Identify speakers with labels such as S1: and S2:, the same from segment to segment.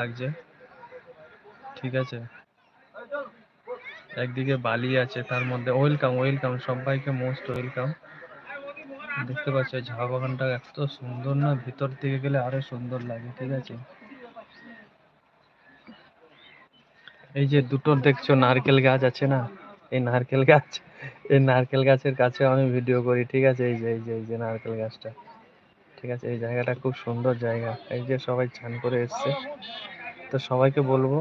S1: লাগছে ঠিক আছে। একদিকে বালি আছে, তার মধ্যে ওয়েলকাম ওয়েলকাম সবাইকে মোস্ট ওয়েলকাম দেখতে পাচ্ছ ঝাউ বাগানটা এত সুন্দর না, ভিতর দিকে গেলে আরও সুন্দর লাগে, ঠিক আছে। এই যে দুটো দেখছ, নারকেল গাছ আছে না? এই নারকেল গাছ, এই নারকেল গাছের কাছে আমি ভিডিও করি, ঠিক আছে? এই যে এই যে এই যে নারকেল গাছটা। ঠিক আছে? এই জায়গাটা খুব সুন্দর জায়গা। এই যে সবাই চান করে এসছে। তো সবাইকে বলব,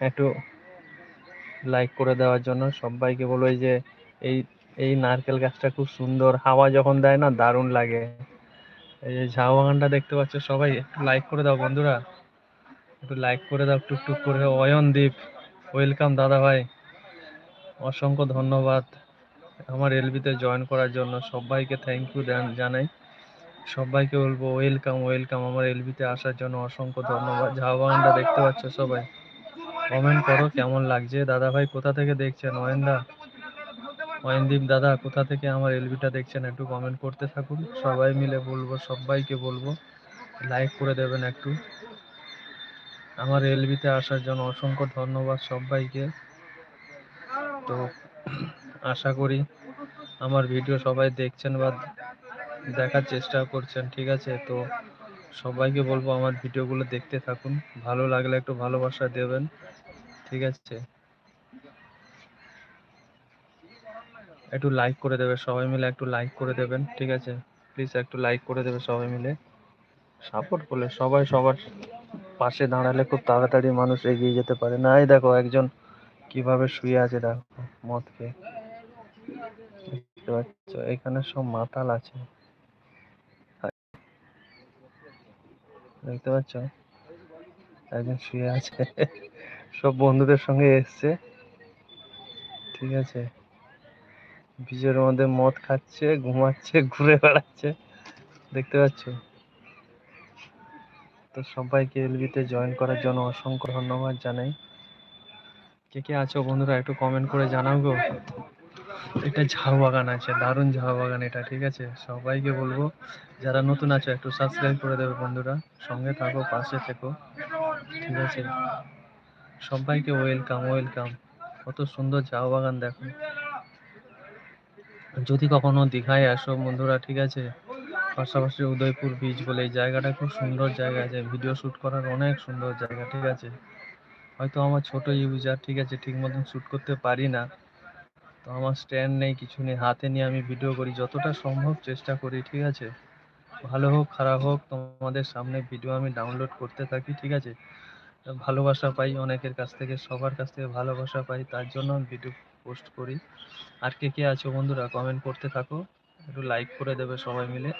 S1: একটু লাইক করে দেওয়ার জন্য। সবাইকে বলব, এই যে এই এই নারকেল গাছটা খুব সুন্দর। হাওয়া যখন দেয় না, দারুণ লাগে। এই যে ঝাউ বাগানটা দেখতে পাচ্ছ, সবাই একটু লাইক করে দাও বন্ধুরা। একটু লাইক করে দাও, টুকটুক করে। অয়নদীপ ওয়েলকাম দাদা ভাই। অসংখ্য ধন্যবাদ। আমার এলবিতে জয়েন করার জন্য সবাইকে থ্যাংক ইউ জানাই। সবাইকে বলব ওয়েলকাম ওয়েলকাম আমার এলবিতে আসার জন্য অসংখ্য ধন্যবাদ। ঝাউ বাগানটা দেখতে পাচ্ছ সবাই। কমেন্ট করো, কেমন লাগছে? দাদা ভাই কোথা থেকে দেখছেন? অয়েন্দা অয়নদীপ দাদা, কোথা থেকে আমার এলবিটা দেখছেন? একটু কমেন্ট করতে থাকুন। সবাই মিলে বলব, সবাইকে বলব। লাইক করে দেবেন একটু। আমার এলবিতে আসার জন্য অসংখ্য ধন্যবাদ সবাইকে। তো আশা করি আমার ভিডিও সবাই দেখছেন বা দেখার চেষ্টা করছেন, ঠিক আছে? তো সবাইকে বলব আমার ভিডিওগুলো দেখতে থাকুন। ভালো লাগলে একটু ভালোবাসা দেবেন, ঠিক আছে? একটু লাইক করে দেবে, সবাই মিলে একটু লাইক করে দেবেন, ঠিক আছে? প্লিজ একটু লাইক করে দেবে সবাই মিলে। সাপোর্ট করলে সবাই সবার পাশে দাঁড়ালে খুব তাড়াতাড়ি মানুষ এগিয়ে যেতে পারে। না, এই দেখো একজন কীভাবে শুয়ে আছে, দেখো মদ খেয়ে দেখতে পাচ্ছ এখানে সব মাতাল আছে। দেখতে পাচ্ছ? একজন শুয়ে আছে। সব বন্ধুদের সঙ্গে এসছে। ঠিক আছে? বীজের মধ্যে মদ খাচ্ছে, ঘুমাচ্ছে, ঘুরে বেড়াচ্ছে। দেখতে পাচ্ছ? তো সবাইকে এলবিতে জয়েন করার জন্য অসংখ্য ধন্যবাদ জানাই। কে কে আছো বন্ধুরা, একটু কমেন্ট করে জানাও গো। এটা ঝাউ বাগান আছে, দারুণ ঝাউ বাগান এটা, ঠিক আছে? সবাইকে বলব, যারা নতুন আছে একটু সাবস্ক্রাইব করে দেবে বন্ধুরা, সঙ্গে থাকো, পাশে থেকো, ঠিক আছে? সবাইকে ওয়েলকাম ওয়েলকাম কত সুন্দর ঝাউ বাগান দেখো। যদি কখনো দীঘায় আসো বন্ধুরা, ঠিক আছে? পাশাপাশি উদয়পুর বিচ বলে এই জায়গাটা খুব সুন্দর জায়গা আছে ভিডিও শ্যুট করার অনেক সুন্দর জায়গা, ঠিক আছে? হয়তো আমার ছোট ইউজার ঠিক আছে, ঠিক মতন শ্যুট করতে পারি না। তো আমার স্ট্যান্ড নেই, কিছু নেই। হাতে নিয়ে আমি ভিডিও করি, যতটা সম্ভব চেষ্টা করি, ঠিক আছে? ভালো হোক, খারাপ হোক, তোমাদের সামনে ভিডিও আমি ডাউনলোড করতে থাকি, ঠিক আছে? ভালোবাসা পাই অনেকের কাছ থেকে, সবার কাছ থেকে ভালোবাসা পাই, তার জন্য আমি ভিডিও পোস্ট করি। আর কে কে আছো বন্ধুরা কমেন্ট করতে থাকো, একটু লাইক করে দেবে সবাই মিলে।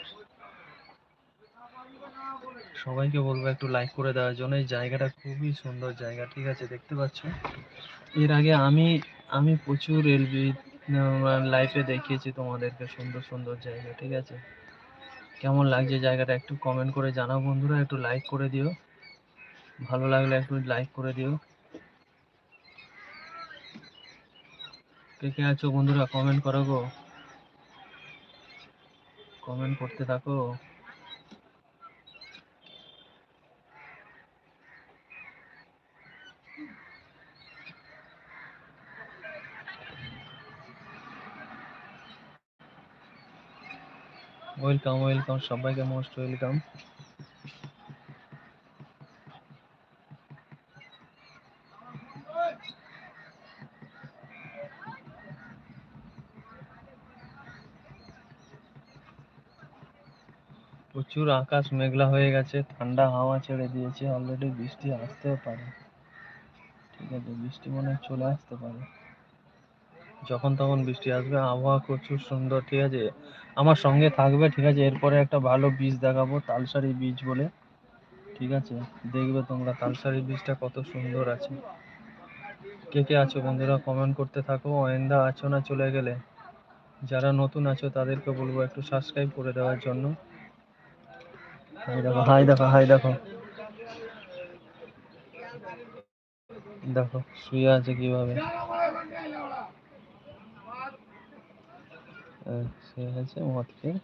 S1: সবাইকে বলব একটু লাইক করে দেওয়ার জন্য, এই জায়গাটা খুবই সুন্দর জায়গা, ঠিক আছে? দেখতে পাচ্ছ? এর আগে আমি আমি প্রচুর এলবি লাইফে দেখিয়েছি তোমাদেরকে সুন্দর সুন্দর জায়গা, ঠিক আছে? কেমন লাগছে জায়গাটা একটু কমেন্ট করে জানাও বন্ধুরা, একটু লাইক করে দিও। ভালো লাগলে একটু লাইক করে দিও। কে কে আছো বন্ধুরা কমেন্ট করো গো। কমেন্ট করতে থাকো। ওয়েলকাম ওয়েলকাম সবাইকে মোস্ট ওয়েলকাম প্রচুর আকাশ মেঘলা হয়ে গেছে, ঠান্ডা হাওয়া ছেড়ে দিয়েছে অলরেডি বৃষ্টি আসতেও পারে। ঠিক আছে, বৃষ্টি মনে হয় চলে আসতে পারে। যখন তখন বৃষ্টি আসবে, আবহাওয়া প্রচুর সুন্দর, ঠিক আছে? আমার সঙ্গে থাকবে, ঠিক আছে? এরপরে একটা ভালো বীজ দেখাবো তালসারি বীজ বলে, ঠিক আছে? দেখবে তোমরা তালসারি বীজটা কত সুন্দর আছে। কে কে আছো বন্ধুরা কমেন্ট করতে থাকো। অয়েন্দা আছো না চলে গেলে? যারা নতুন আছো তাদেরকে বলব একটু সাবস্ক্রাইব করে দেওয়ার জন্য। দেখো, হাই দেখো হাই দেখো। দেখো, শুয়ে আছে কীভাবে? সে হয়েছে মদ খেয়ে